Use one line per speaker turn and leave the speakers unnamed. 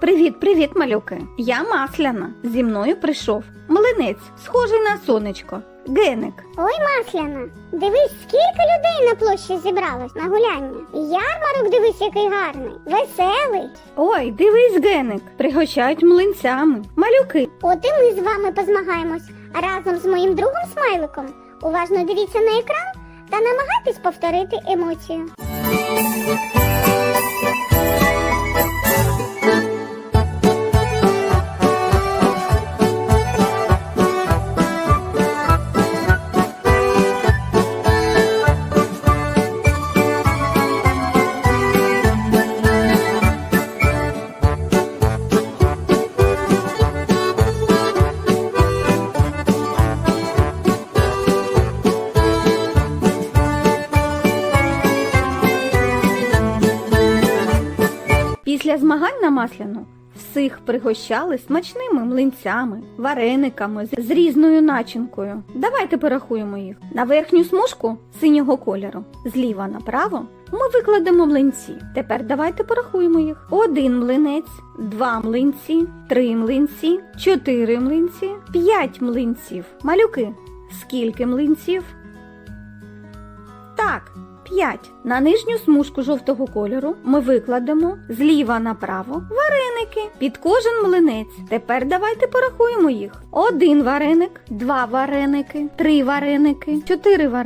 Привіт, привіт, малюки. Я масляна. Зі мною прийшов млинець, схожий на сонечко. Геник.
Ой, Масляна, дивись, скільки людей на площі зібралось на гуляння. Ярмарок дивись, який гарний, веселий.
Ой, дивись, геник. Пригощають млинцями. Малюки.
От і ми з вами позмагаємось разом з моїм другом смайликом. Уважно дивіться на екран та намагайтесь повторити емоцію.
Після змагань на масляну всіх пригощали смачними млинцями, варениками з- різною начинкою. Давайте порахуємо їх. На верхню смужку синього кольору, зліва направо, ми викладемо млинці. Тепер давайте порахуємо їх. Один млинець, два млинці, три млинці, чотири млинці, п'ять млинців. Малюки, скільки млинців? Так, 5. На нижню смужку жовтого кольору ми викладемо зліва направо вареники під кожен млинець. Тепер давайте порахуємо їх. Один вареник, два вареники, три вареники, чотири вареники.